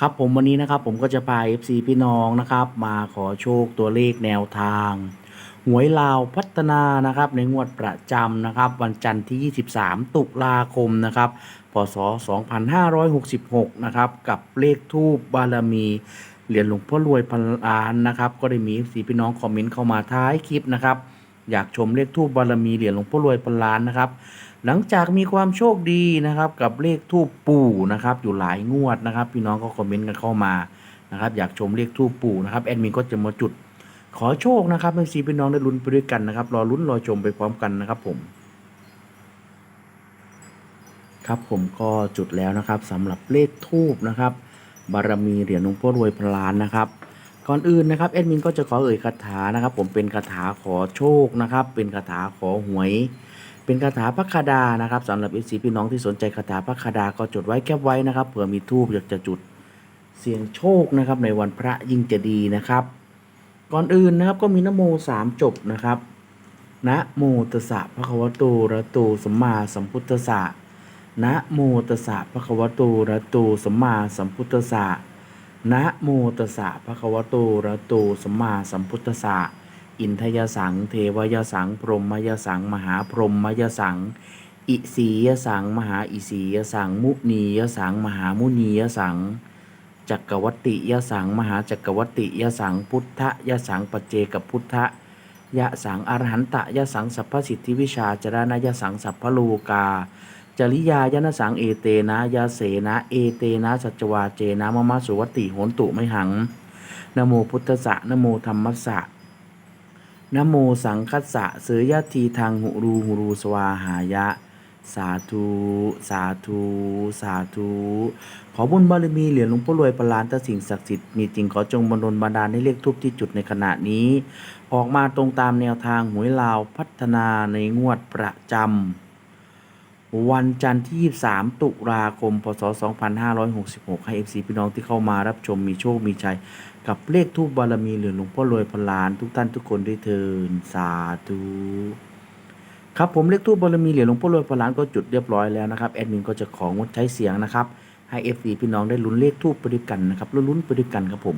ครับผมวันนี้นะครับผมก็จะพา FC พี่น้องนะครับ มาขอโชคตัวเลขแนวทาง หวยลาวพัฒนานะครับ ในงวดประจำนะครับ วันจันทร์ที่ 23 ตุลาคมนะครับพศ 2566 นะครับ กับเลขทูปบารมีเหรียญหลวงพ่อรวยพันล้านนะครับ ก็ได้มี FC พี่น้องคอมเมนต์เข้ามาท้ายคลิปนะครับ อยากชมเลขทูบบารมีเหรียญหลวงพ่อรวยพันล้านนะครับ หลังจากมีความโชคดีนะครับ กับเลขทูบปู่นะครับ อยู่หลายงวดนะครับ พี่น้องก็คอมเมนต์กันเข้ามานะครับ อยากชมเลขทูบปู่นะครับแอดมินก็จะมาจุด ขอโชคนะครับให้ซีพี่น้องได้ลุ้นไปด้วยกันนะครับรอลุ้นรอชมไปพร้อมกันนะครับ ผม ครับผมก็จุดแล้วนะครับสำหรับเลขทูบนะครับ บารมีเหรียญหลวงพ่อรวยพันล้านนะครับ ก่อนอื่นนะครับแอดมินก็จะขอเอ่ยคาถานะครับ ผมเป็นคาถาขอโชคนะครับ เป็นคาถาขอหวย เป็นคาถาพระคดานะครับสำหรับเอซีพี่น้องที่สนใจคาถาพระคดาก็จดไว้แคปไว้นะครับเผื่อมีทูบอยากจะจุดเสียงโชคนะครับในวันพระยิ่งจะดีนะครับ ก่อนอื่นนะครับก็มีนโมสามจบนะครับนะโมตัสสะพระคะวะโตอะระโตสัมมาสัมพุทธัสสะนะโมตัสสะพระคะวะโตอะระโตสัมมาสัมพุทธัสสะ นะโมตัสสะภะคะวะโตระโตสัมมาสัมพุทธัสสะอินทยสัง เทวยสัง พรหมยสัง มหาพรหมยสัง อิสียสัง มหาอิสียสัง มุนียสัง มหามุนียสัง จักรวัตติยสัง มหาจักรวัตติยสัง พุทธยสัง ปัจเจกพุทธยสังอรหันตยสังสัพพสิทธิวิชาจรณยสังสัพพโลกา จริยายนสังเอเตนะยาเสนะ เอเตนะสัจวาเจนะมะมะสุวติโหนตุไม่หังนโมพุทธะนโมธรรมสะนโมสังคัสสะเสยยะทีทางหุรูหุรูสวาหายะ สาธุ สาธุ สาธุ ขอบุญบารมีเหรียญหลวงพ่อรวยประลานตสิ่งศักดิ์สิทธิ์มีจริงขอจงบันดลบันดาลให้เลขทุบที่จุดในขณะนี้ ออกมาตรงตามแนวทางหวยลาวพัฒนาในงวดประจำ วันจันทร์ที่ 23 ตุลาคม พศ 2566 ให้ FC พี่น้องที่เข้ามารับชมมีโชค มีชัย กับเลขทูบบารมีเหลือหลวงพ่อรวยพันล้าน ทุกท่านทุกคนด้วยเทินสาธุครับผมเลขทูบบารมีเหรียญหลวงพ่อรวยพันล้านก็จุดเรียบร้อยแล้วนะครับแอดมินก็จะของงดใช้เสียงนะครับให้ FC พี่น้องได้ลุ้นเลขทูบไปด้วยกันนะครับลุ้นไปด้วยกันครับผม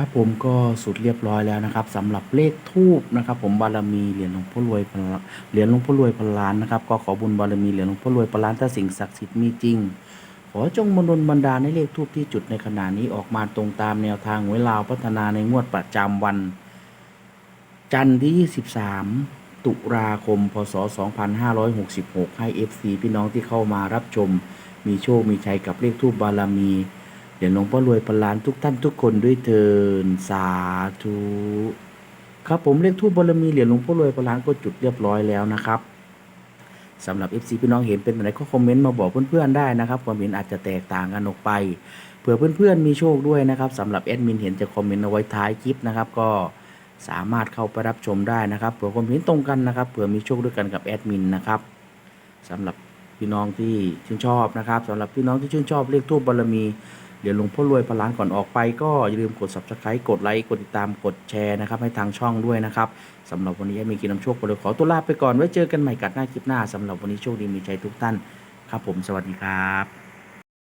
ครับผมก็สุดเรียบร้อยแล้วนะครับสำหรับเลขทูบนะครับ ผมบารมีเหรียญหลวงพ่อรวยเหรียญหลวงพ่อรวยพันล้านนะครับ ก็ขอบุญบารมีเหรียญหลวงพ่อรวยพันล้านถ้าสิ่งศักดิ์สิทธิ์มีจริง ขอจงมนดลบันดาลให้เลขทูบที่จุดในขณะนี้ออกมาตรงตามแนวทางหวยลาวพัฒนาในงวดประจำวัน จันทร์ที่ 23 ตุลาคม พศ 2566 ให้ FC พี่น้องที่เข้ามารับชม มีโชคมีชัยกับเลขทูบบารมี เดี๋ยวหลวงพ่อรวยพันล้านทุกท่านทุกคนด้วยเทินสาธุครับผมเลขทูบบารมีเหรียญหลวงพ่อรวยพันล้านก็จุดเรียบร้อยแล้วนะครับสำหรับ FC พี่น้องเห็นเป็นอะไรก็คอมเมนต์มาบอกเพื่อนๆได้นะครับความเห็นอาจจะแตกต่างกันออกไปเผื่อเพื่อนๆมีโชคด้วยนะครับสำหรับแอดมินเห็นจะคอมเมนต์เอาไว้ท้ายคลิปนะครับ ก็สามารถเข้าไปรับชมได้นะครับเผื่อความเห็นตรงกันนะครับเผื่อมีโชคด้วยกันกับแอดมินนะครับสำหรับพี่น้องที่ชื่นชอบนะครับสำหรับพี่น้องที่ชื่นชอบเลขทูบบารมี เดี๋ยวหลวงพ่อรวยพลานก่อนออกไปก็อย่าลืมกด subscribe กดไลค์กดติดตามกดแชร์นะครับให้ทางช่องด้วยนะครับสำหรับวันนี้มีกินน้ำโชคไปเลยขอตัวลาไปก่อนไว้เจอกันใหม่กัดหน้าคลิปหน้าสำหรับวันนี้โชคดีมีใจทุกท่านครับผมสวัสดีครับ